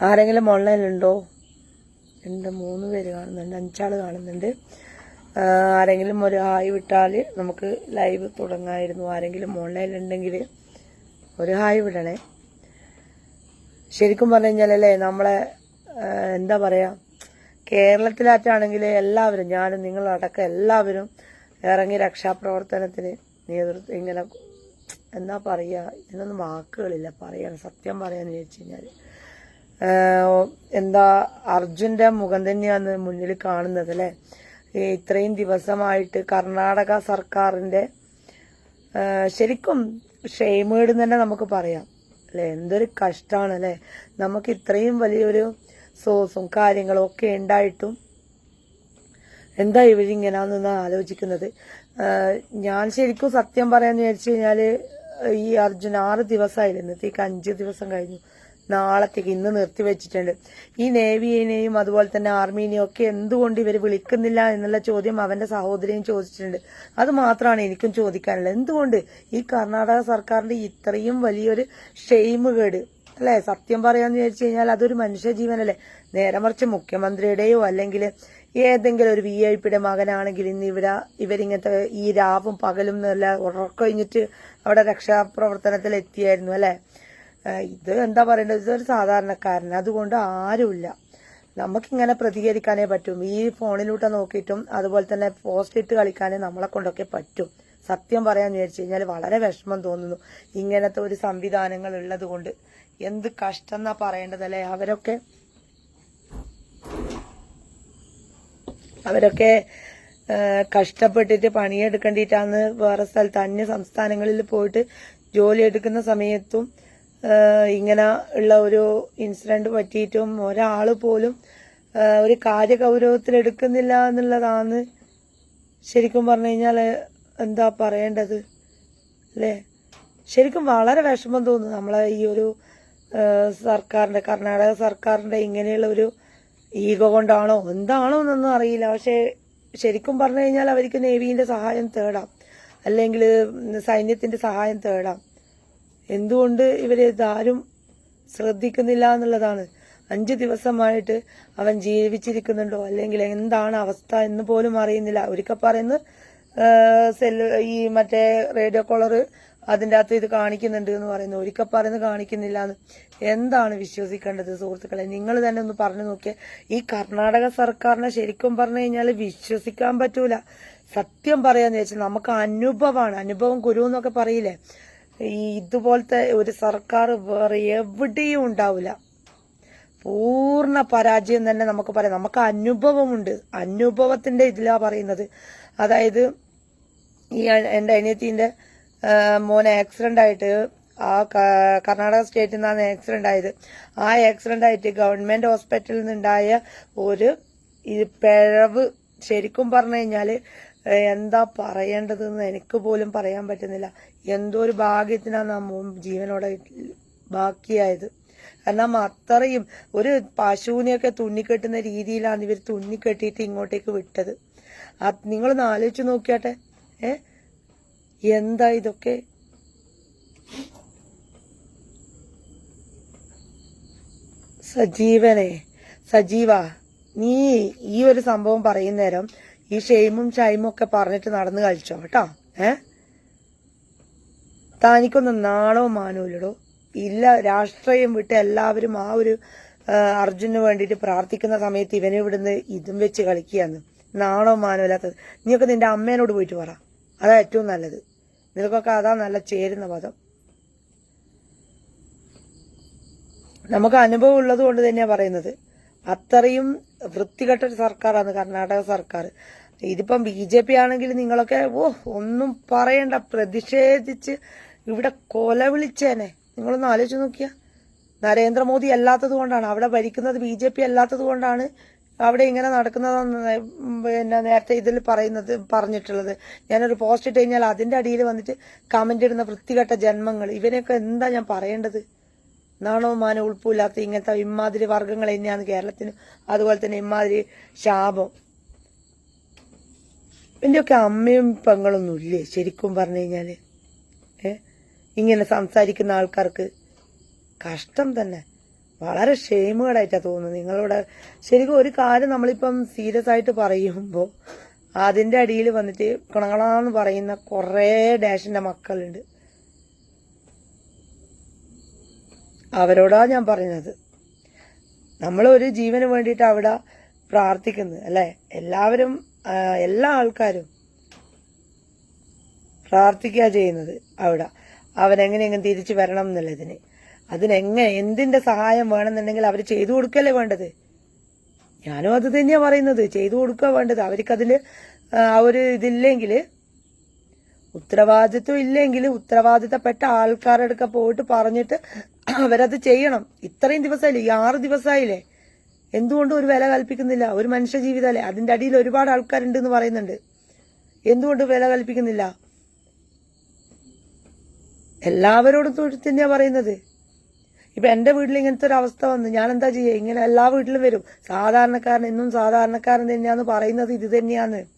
ആരെങ്കിലും ഓൺലൈനിലുണ്ടോ? രണ്ട് മൂന്ന് പേര് കാണുന്നുണ്ട് അഞ്ചാൾ കാണുന്നുണ്ട്. ആരെങ്കിലും ഒരു ഹായ് വിട്ടാൽ നമുക്ക് ലൈവ് തുടങ്ങായിരുന്നു. ആരെങ്കിലും ഓൺലൈനിലുണ്ടെങ്കിൽ ഒരു ഹായ് വിടണേ. ശരിക്കും പറഞ്ഞു കഴിഞ്ഞാലല്ലേ നമ്മളെ എന്താ പറയുക കേരളത്തിലാറ്റാണെങ്കിൽ എല്ലാവരും ഞാനും നിങ്ങളടക്കം എല്ലാവരും ഇറങ്ങി രക്ഷാപ്രവർത്തനത്തിന് നേതൃത്വം ഇങ്ങനെ എന്നാ പറയുക ഇതിനൊന്നും വാക്കുകളില്ല പറയാൻ സത്യം പറയാന്ന് ചോദിച്ചു കഴിഞ്ഞാൽ എന്താ അർജുന്റെ മുഖം തന്നെയാണ് മുന്നിൽ കാണുന്നത് അല്ലെ? ഇത്രയും ദിവസമായിട്ട് കർണാടക സർക്കാരിന്റെ ശരിക്കും ഷെയ്മേഡ് തന്നെ നമുക്ക് പറയാം അല്ലെ? എന്തൊരു കഷ്ടമാണ് അല്ലെ? നമുക്ക് ഇത്രയും വലിയൊരു സോസും കാര്യങ്ങളും ഒക്കെ ഉണ്ടായിട്ടും എന്താ ഇവരിങ്ങനാന്ന് ആലോചിക്കുന്നത്? ഞാൻ ശരിക്കും സത്യം പറയാന്ന് വിചാരിച്ചു കഴിഞ്ഞാൽ ഈ അർജുൻ ആറ് ദിവസമായില്ലേ ഇന്നത്തേക്ക് അഞ്ച് ദിവസം കഴിഞ്ഞു. നാളത്തേക്ക് ഇന്ന് നിർത്തിവെച്ചിട്ടുണ്ട് ഈ നേവിയെയും അതുപോലെ തന്നെ ആർമീനെയും ഒക്കെ എന്തുകൊണ്ട് ഇവർ വിളിക്കുന്നില്ല എന്നുള്ള ചോദ്യം അവന്റെ സഹോദരിയും ചോദിച്ചിട്ടുണ്ട്. അത് മാത്രമാണ് എനിക്കും ചോദിക്കാനുള്ളത്. എന്തുകൊണ്ട് ഈ കർണാടക സർക്കാരിന്റെ ഇത്രയും വലിയൊരു ഷെയിമുകേട് അല്ലെ? സത്യം പറയാന്ന് വിചാരിച്ചു കഴിഞ്ഞാൽ അതൊരു മനുഷ്യ ജീവനല്ലേ? നേരെ മറിച്ച് മുഖ്യമന്ത്രിയുടെയോ അല്ലെങ്കിൽ ഏതെങ്കിലും ഒരു വി ഐ പിയുടെ മകനാണെങ്കിൽ ഇന്ന് ഇവര ഇവരിങ്ങനത്തെ ഈ രാവും പകലും നല്ല ഉറക്കഴിഞ്ഞിട്ട് അവിടെ രക്ഷാപ്രവർത്തനത്തിൽ എത്തിയായിരുന്നു അല്ലെ? ഇത് എന്താ പറയേണ്ടത്? ഇതൊരു സാധാരണക്കാരൻ അതുകൊണ്ട് ആരുമില്ല. നമുക്കിങ്ങനെ പ്രതികരിക്കാനേ പറ്റും. ഈ ഫോണിലൂടെ നോക്കിയിട്ടും അതുപോലെ തന്നെ പോസ്റ്റ് ഇട്ട് കളിക്കാനേ നമ്മളെ കൊണ്ടൊക്കെ പറ്റും. സത്യം പറയാൻ വിചാരിച്ചു കഴിഞ്ഞാൽ വളരെ വിഷമം തോന്നുന്നു. ഇങ്ങനത്തെ ഒരു സംവിധാനങ്ങൾ ഉള്ളത് കൊണ്ട് എന്ത് കഷ്ടം എന്നാ പറയേണ്ടതല്ലേ അവരൊക്കെ അവരൊക്കെ കഷ്ടപ്പെട്ടിട്ട് പണിയെടുക്കേണ്ടിയിട്ടാണ് വേറെ സ്ഥലത്ത് അന്യ സംസ്ഥാനങ്ങളിൽ പോയിട്ട് ജോലി എടുക്കുന്ന സമയത്തും ഇങ്ങനെ ഉള്ള ഒരു ഇൻസിഡന്റ് പറ്റിയിട്ടും ഒരാൾ പോലും ഒരു കാര്യഗൗരവത്തിൽ എടുക്കുന്നില്ല എന്നുള്ളതാണ് ശരിക്കും പറഞ്ഞു കഴിഞ്ഞാൽ എന്താ പറയേണ്ടത് അല്ലേ? ശരിക്കും വളരെ വിഷമം തോന്നുന്നു നമ്മളെ ഈ ഒരു സർക്കാരിന്റെ കർണാടക സർക്കാരിന്റെ ഇങ്ങനെയുള്ള ഒരു ഈഗോ കൊണ്ടാണോ എന്താണോ എന്നൊന്നും അറിയില്ല. പക്ഷേ ശരിക്കും പറഞ്ഞു കഴിഞ്ഞാൽ അവർക്ക് നേവീന്റെ സഹായം തേടാം. അല്ലെങ്കിൽ സൈന്യത്തിന്റെ സഹായം തേടാം. എന്തുകൊണ്ട് ഇവരെ ഇതാരും ശ്രദ്ധിക്കുന്നില്ല എന്നുള്ളതാണ്. അഞ്ചു ദിവസമായിട്ട് അവൻ ജീവിച്ചിരിക്കുന്നുണ്ടോ? അല്ലെങ്കിൽ എന്താണ് അവസ്ഥ എന്ന് പോലും അറിയുന്നില്ല. ഒരിക്കൽ പറയുന്നു സെല്ല് ഈ മറ്റേ റേഡിയോ കോളർ അതിന്റെ അകത്ത് ഇത് കാണിക്കുന്നുണ്ട് എന്ന് പറയുന്നു. ഒരിക്കൽ പറയുന്നത് കാണിക്കുന്നില്ല എന്ന്. എന്താണ് വിശ്വസിക്കേണ്ടത് സുഹൃത്തുക്കളെ? നിങ്ങൾ തന്നെ ഒന്ന് പറഞ്ഞു നോക്കിയേ. ഈ കർണാടക സർക്കാരിനെ ശരിക്കും പറഞ്ഞു കഴിഞ്ഞാൽ വിശ്വസിക്കാൻ പറ്റൂല. സത്യം പറയാന്ന് വെച്ചാൽ നമുക്ക് അനുഭവമാണ്. അനുഭവം ഗുരു എന്നൊക്കെ പറയില്ലേ? ഈ ഇതുപോലത്തെ ഒരു സർക്കാർ വേറെ എവിടെയും ഉണ്ടാവില്ല പൂർണ പരാജയം തന്നെ നമുക്ക് പറയാം. നമുക്ക് അനുഭവമുണ്ട്. അനുഭവത്തിന്റെ ഇതിലാ പറയുന്നത്. അതായത് ഈ എന്റെ ആ, മോനെ ആക്സിഡന്റ് ആയിട്ട് ആ കർണാടക സ്റ്റേറ്റിൽ നിന്നാണ് ആക്സിഡന്റ് ആയത്. ആ ആക്സിഡന്റ് ആയിട്ട് ഗവൺമെന്റ് ഹോസ്പിറ്റലിൽ നിന്നുണ്ടായ ഒരു പിഴവ് ശരിക്കും പറഞ്ഞു കഴിഞ്ഞാൽ ഏ, എന്താ പറയേണ്ടതെന്ന് എനിക്ക് പോലും പറയാൻ പറ്റുന്നില്ല. എന്തോ ഒരു ഭാഗ്യത്തിനാണ് ആ മോൻ ജീവനോടെ ബാക്കിയായത്. കാരണം അത്രയും ഒരു പശുവിനെയൊക്കെ തുന്നിക്കെട്ടുന്ന രീതിയിലാണ് ഇവർ തുന്നിക്കെട്ടിയിട്ട് ഇങ്ങോട്ടേക്ക് വിട്ടത്. നിങ്ങളൊന്ന് ആലോചിച്ച് നോക്കിയാട്ടെ. ഏ? എന്താ ഇതൊക്കെ? സജീവനെ സജീവ നീ ഈ ഒരു സംഭവം പറയുന്നേരം ഈ ഷെയിമും ഷൈമും ഒക്കെ പറഞ്ഞിട്ട് നടന്നു കളിച്ചോ കേട്ടോ? ഏ? താനിക്കൊന്നും നാണോ മാനൂലടോ ഇല്ല രാഷ്ട്രീയം വിട്ട് എല്ലാവരും ആ ഒരു അർജുനു വേണ്ടിയിട്ട് പ്രാർത്ഥിക്കുന്ന സമയത്ത് ഇവനെ ഇവിടുന്ന് ഇതും വെച്ച് കളിക്കുകയാണ്. നാണോ മാനോ ഇല്ലാത്തത്. നീയൊക്കെ നിന്റെ അമ്മേനോട് പോയിട്ട് പറ. അതാ ഏറ്റവും നല്ലത്. നിനക്കൊക്കെ അതാ നല്ല ചേരുന്ന പദം. നമുക്ക് അനുഭവം ഉള്ളത് കൊണ്ട് തന്നെയാ പറയുന്നത്. അത്രയും വൃത്തികെട്ട ഒരു സർക്കാരാണ് കർണാടക സർക്കാർ. ഇതിപ്പം ബി ജെ പി ആണെങ്കിൽ നിങ്ങളൊക്കെ ഓ ഒന്നും പറയണ്ട പ്രതിഷേധിച്ച് ഇവിടെ കൊല വിളിച്ചേനെ നിങ്ങളൊന്ന് ആലോചിച്ച് നോക്കിയാ. നരേന്ദ്രമോദി അല്ലാത്തത് കൊണ്ടാണ് അവിടെ ഭരിക്കുന്നത് ബി ജെ പി അല്ലാത്തത് കൊണ്ടാണ് അവിടെ ഇങ്ങനെ നടക്കുന്നതെന്ന് പിന്നെ നേരത്തെ ഇതിൽ പറയുന്നത് പറഞ്ഞിട്ടുള്ളത്. ഞാനൊരു പോസ്റ്റ് ഇട്ട് കഴിഞ്ഞാൽ അതിന്റെ അടിയിൽ വന്നിട്ട് കമന്റ് ഇടുന്ന വൃത്തികെട്ട ജന്മങ്ങൾ. ഇവനെയൊക്കെ എന്താ ഞാൻ പറയേണ്ടത്? നാണോ മാനവും ഉൾപ്പില്ലാത്ത ഇങ്ങനത്തെ ഇമാതിരി വർഗങ്ങൾ തന്നെയാണ് കേരളത്തിന് അതുപോലെ തന്നെ ഇമാതിരി ശാപം. എന്റെയൊക്കെ അമ്മയും പെങ്ങളൊന്നും ഇല്ലേ? ശരിക്കും പറഞ്ഞു കഴിഞ്ഞാൽ. ഏ? ഇങ്ങനെ സംസാരിക്കുന്ന ആൾക്കാർക്ക് കഷ്ടം തന്നെ. വളരെ ഷെയിമുകേടായിട്ടാ തോന്നുന്നത്. നിങ്ങളോട് ശരിക്കും ഒരു കാര്യം നമ്മളിപ്പം സീരിയസ് ആയിട്ട് പറയുമ്പോൾ അതിന്റെ അടിയിൽ വന്നിട്ട് കണകളാന്ന് പറയുന്ന കുറേ ഡാഷിന്റെ മക്കളുണ്ട്. അവരോടാ ഞാൻ പറയുന്നത് നമ്മൾ ഒരു ജീവന് വേണ്ടിയിട്ട് അവിടെ പ്രാർത്ഥിക്കുന്നത് അല്ലേ? എല്ലാവരും എല്ലാ ആൾക്കാരും പ്രാർത്ഥിക്കുക ചെയ്യുന്നത് അവിടെ. അവനെങ്ങനെയെങ്കിലും തിരിച്ചു വരണം എന്നുള്ളതിന്. അതിനെങ്ങനെ എന്തിന്റെ സഹായം വേണമെന്നുണ്ടെങ്കിൽ അവർ ചെയ്തു കൊടുക്കല്ലേ വേണ്ടത്? ഞാനും അത് തന്നെയാ പറയുന്നത്. ചെയ്തു കൊടുക്കുക വേണ്ടത്. അവർക്കതിൽ ആ ഒരു ഇതില്ലെങ്കിൽ ഉത്തരവാദിത്വം ഇല്ലെങ്കിൽ ഉത്തരവാദിത്തപ്പെട്ട ആൾക്കാരുടെ അടുക്ക പോയിട്ട് പറഞ്ഞിട്ട് അവരത് ചെയ്യണം. ഇത്രയും ദിവസമായില്ലേ? ഈ ആറ് ദിവസമായില്ലേ? എന്തുകൊണ്ട് ഒരു വില കൽപ്പിക്കുന്നില്ല? ഒരു മനുഷ്യ ജീവിതമല്ലേ? അതിന്റെ അടിയിൽ ഒരുപാട് ആൾക്കാരുണ്ട് എന്ന് പറയുന്നുണ്ട്. എന്തുകൊണ്ട് വില കൽപ്പിക്കുന്നില്ല? എല്ലാവരോടും തന്നെയാ പറയുന്നത്. ഇപ്പൊ എന്റെ വീട്ടിൽ ഇങ്ങനത്തെ ഒരു അവസ്ഥ വന്നു. ഞാൻ എന്താ ചെയ്യുക ഇങ്ങനെ എല്ലാ വീട്ടിലും വരും. സാധാരണക്കാരൻ എന്നും സാധാരണക്കാരൻ തന്നെയാന്ന് പറയുന്നത് ഇത് തന്നെയാന്ന്.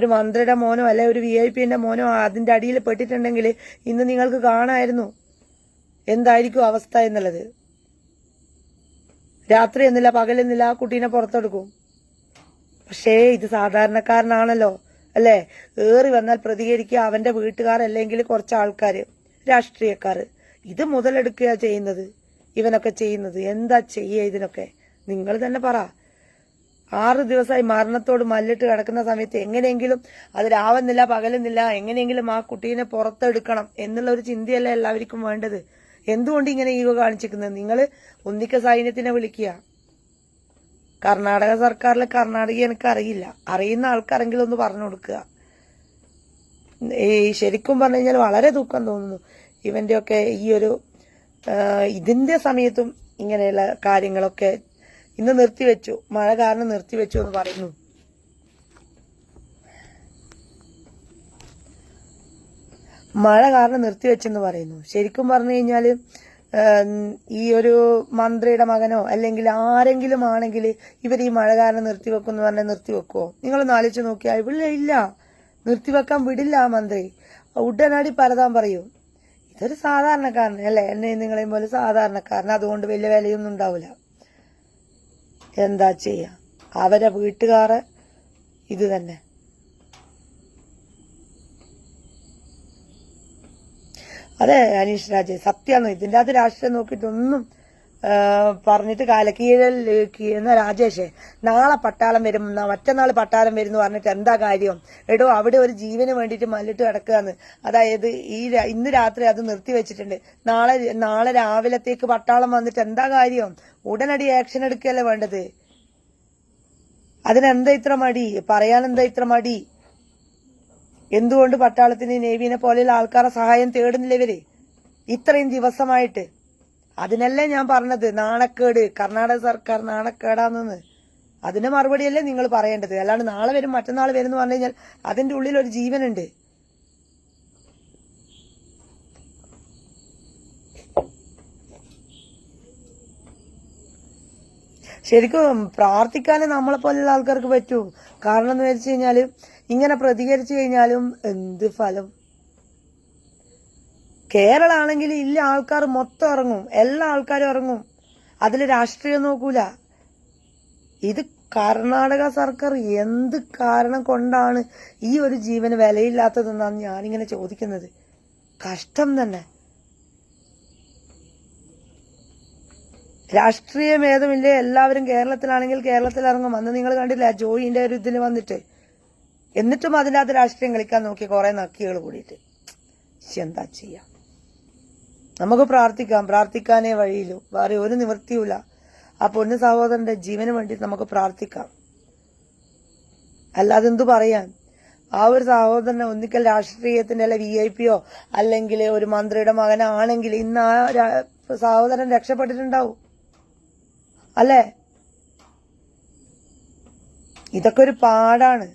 ഒരു മന്ത്രിയുടെ മോനോ അല്ലെ ഒരു വി ഐ പിന്റെ മോനോ അതിന്റെ അടിയിൽ പെട്ടിട്ടുണ്ടെങ്കിൽ ഇന്ന് നിങ്ങൾക്ക് കാണായിരുന്നു. എന്തായിരിക്കും അവസ്ഥ എന്നുള്ളത്? രാത്രി എന്നില്ല പകലെന്നില്ല ആ കുട്ടീനെ പുറത്തെടുക്കും. പക്ഷേ ഇത് സാധാരണക്കാരനാണല്ലോ അല്ലേ? ഏറി വന്നാൽ പ്രതികരിക്കുക അവന്റെ വീട്ടുകാർ അല്ലെങ്കിൽ കുറച്ച് ആൾക്കാർ രാഷ്ട്രീയക്കാർ. ഇത് മുതലെടുക്കുക ചെയ്യുന്നത് ഇവനൊക്കെ ചെയ്യുന്നത്. എന്താ ചെയ്യുക ഇതിനൊക്കെ? നിങ്ങൾ തന്നെ പറ. ആറ് ദിവസമായി മരണത്തോട് മല്ലിട്ട് കിടക്കുന്ന സമയത്ത് എങ്ങനെയെങ്കിലും അത് രാവുന്നില്ല പകലുന്നില്ല എങ്ങനെയെങ്കിലും ആ കുട്ടീനെ പുറത്തെടുക്കണം എന്നുള്ള ഒരു ചിന്തയല്ല എല്ലാവർക്കും വേണ്ടത്. എന്തുകൊണ്ട് ഇങ്ങനെ ഈഗോ കാണിച്ചിരിക്കുന്നത്? നിങ്ങൾ ഒന്നിക്ക സൈന്യത്തിനെ വിളിക്കുക. കർണാടക സർക്കാരിലെ കർണാടക എനിക്ക് അറിയില്ല. അറിയുന്ന ആൾക്കാരെങ്കിലും ഒന്ന് പറഞ്ഞു കൊടുക്കുക. ഈ ശരിക്കും പറഞ്ഞു കഴിഞ്ഞാൽ വളരെ ദുഃഖം തോന്നുന്നു. ഇവന്റെയൊക്കെ ഈ ഒരു ഇതിന്റെ സമയത്തും ഇങ്ങനെയുള്ള കാര്യങ്ങളൊക്കെ ഇന്ന് നിർത്തിവെച്ചു. മഴ കാരണം നിർത്തിവെച്ചു എന്ന് പറയുന്നു. മഴ കാരണം നിർത്തിവെച്ചെന്ന് പറയുന്നു. ശരിക്കും പറഞ്ഞു കഴിഞ്ഞാൽ ഈ ഒരു മന്ത്രിയുടെ മകനോ അല്ലെങ്കിൽ ആരെങ്കിലും ആണെങ്കിൽ ഇവർ ഈ മഴ കാരണം നിർത്തിവെക്കും എന്ന് പറഞ്ഞാൽ നിർത്തിവെക്കുവോ? നിങ്ങളൊന്ന് ആലോചിച്ച് നോക്കിയാൽ ഇവിടെ ഇല്ല. നിർത്തിവെക്കാൻ വിടില്ല ആ മന്ത്രി. ഉടനടി പരതാൻ പറയും. ഇതൊരു സാധാരണക്കാരൻ അല്ലേ? എന്നെയും നിങ്ങളെയും പോലെ സാധാരണക്കാരൻ. അതുകൊണ്ട് വലിയ വിലയൊന്നും ഉണ്ടാവില്ല. എന്താ ചെയ്യാ? അവരെ വീട്ടുകാർ ഇത് തന്നെ. അതെ അനീഷ് രാജേ സത്യമാണ് ഇതിന്റെ അത് രാഷ്ട്രീയം നോക്കിയിട്ടൊന്നും പറഞ്ഞിട്ട് കാലക്കീഴൽ എന്ന രാജേഷേ നാളെ പട്ടാളം വരും മറ്റന്നാൾ പട്ടാളം വരും എന്ന് പറഞ്ഞിട്ട് എന്താ കാര്യം? എടോ അവിടെ ഒരു ജീവന് വേണ്ടിയിട്ട് മല്ലിട്ട് കിടക്കുകയാണ്. അതായത് ഈ ഇന്ന് രാത്രി അത് നിർത്തി വെച്ചിട്ടുണ്ട്. നാളെ നാളെ രാവിലത്തേക്ക് പട്ടാളം വന്നിട്ട് എന്താ കാര്യം? ഉടനടി ആക്ഷൻ എടുക്കുകയല്ലേ വേണ്ടത്? അതിനെന്താ ഇത്ര മടി? പറയാൻ എന്താ ഇത്ര മടി? എന്തുകൊണ്ട് പട്ടാളത്തിന് നേവിനെ പോലെയുള്ള ആൾക്കാരെ സഹായം തേടുന്നില്ല ഇവർ? ഇത്രയും ദിവസമായിട്ട്. അതിനല്ലേ ഞാൻ പറഞ്ഞത് നാണക്കേട്. കർണാടക സർക്കാർ നാണക്കേടാണെന്ന്. അതിന് മറുപടിയല്ലേ നിങ്ങൾ പറയേണ്ടത്. അല്ലാണ്ട് നാളെ വരും മറ്റന്നാൾ വരും എന്ന് പറഞ്ഞു കഴിഞ്ഞാൽ അതിന്റെ ഉള്ളിൽ ഒരു ജീവനുണ്ട്. ശരിക്കും പ്രാർത്ഥിക്കാനേ നമ്മളെ പോലെയുള്ള ആൾക്കാർക്ക് പറ്റൂ. കാരണം എന്ന് വെച്ച് കഴിഞ്ഞാൽ ഇങ്ങനെ പ്രതികരിച്ചു കഴിഞ്ഞാലും എന്ത് ഫലം? കേരള ആണെങ്കിൽ ഇല്ല ആൾക്കാർ മൊത്തം ഇറങ്ങും. എല്ലാ ആൾക്കാരും ഇറങ്ങും. അതിൽ രാഷ്ട്രീയം നോക്കൂല. ഇത് കർണാടക സർക്കാർ എന്ത് കാരണം കൊണ്ടാണ് ഈ ഒരു ജീവന് വിലയില്ലാത്തതെന്നാണ് ഞാനിങ്ങനെ ചോദിക്കുന്നത്. കഷ്ടം തന്നെ. രാഷ്ട്രീയ ഭേദമില്ലേ? എല്ലാവരും കേരളത്തിലാണെങ്കിൽ കേരളത്തിൽ ഇറങ്ങും. അന്ന് നിങ്ങൾ കണ്ടില്ല ജോയിന്റെ ഒരു ഇതിൽ വന്നിട്ട്. എന്നിട്ടും അതിന്റെ അകത്ത് രാഷ്ട്രീയം കളിക്കാൻ നോക്കി കുറേ നക്കികൾ കൂടിയിട്ട്. എന്താ ചെയ്യാം? നമുക്ക് പ്രാർത്ഥിക്കാം. പ്രാർത്ഥിക്കാനേ വഴിയിലും വേറെ ഒരു നിവൃത്തിയുമില്ല. ആ പൊന്നു സഹോദരന്റെ ജീവന് വേണ്ടി നമുക്ക് പ്രാർത്ഥിക്കാം. അല്ലാതെ എന്തു പറയാൻ? ആ ഒരു സഹോദരനെ ഒന്നിക്കൽ രാഷ്ട്രീയത്തിന്റെ അല്ലെ വി ഐ പിയോ അല്ലെങ്കിൽ ഒരു മന്ത്രിയുടെ മകനാണെങ്കിൽ ഇന്ന് ആ സഹോദരൻ രക്ഷപ്പെട്ടിട്ടുണ്ടാവും. അല്ലേ? ഇതൊക്കെ ഒരു പാടാണ്.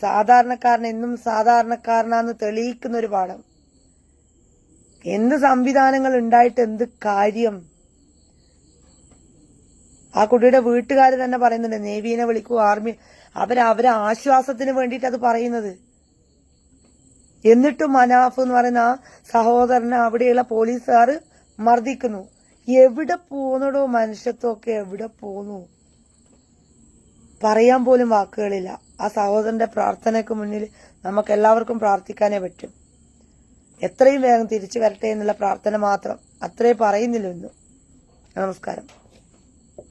സാധാരണക്കാരൻ എന്നും സാധാരണക്കാരനാന്ന് തെളിയിക്കുന്ന ഒരു പാഠം. എന്ത് സംവിധാനങ്ങൾ ഉണ്ടായിട്ട് എന്ത് കാര്യം? ആ കുട്ടിയുടെ വീട്ടുകാർ തന്നെ പറയുന്നുണ്ട് നേവീനെ വിളിക്കൂ ആർമി അവർ അവരെ ആശ്വാസത്തിന് വേണ്ടിയിട്ട് അത് പറയുന്നത്. എന്നിട്ട് മനാഫ് എന്ന് പറയുന്ന ആ സഹോദരനെ അവിടെയുള്ള പോലീസുകാർ മർദ്ദിക്കുന്നു. എവിടെ പോന്നടോ മനുഷ്യത്വമൊക്കെ എവിടെ പോന്നു? പറയാൻ പോലും വാക്കുകളില്ല. ആ സഹോദരന്റെ പ്രാർത്ഥനയ്ക്ക് മുന്നിൽ നമുക്ക് എല്ലാവർക്കും പ്രാർത്ഥിക്കാനേ പറ്റും. എത്രയും വേഗം തിരിച്ചു വരട്ടെ എന്നുള്ള പ്രാർത്ഥന മാത്രം അത്രേ പറയുന്നില്ല ഇന്ന്. നമസ്കാരം.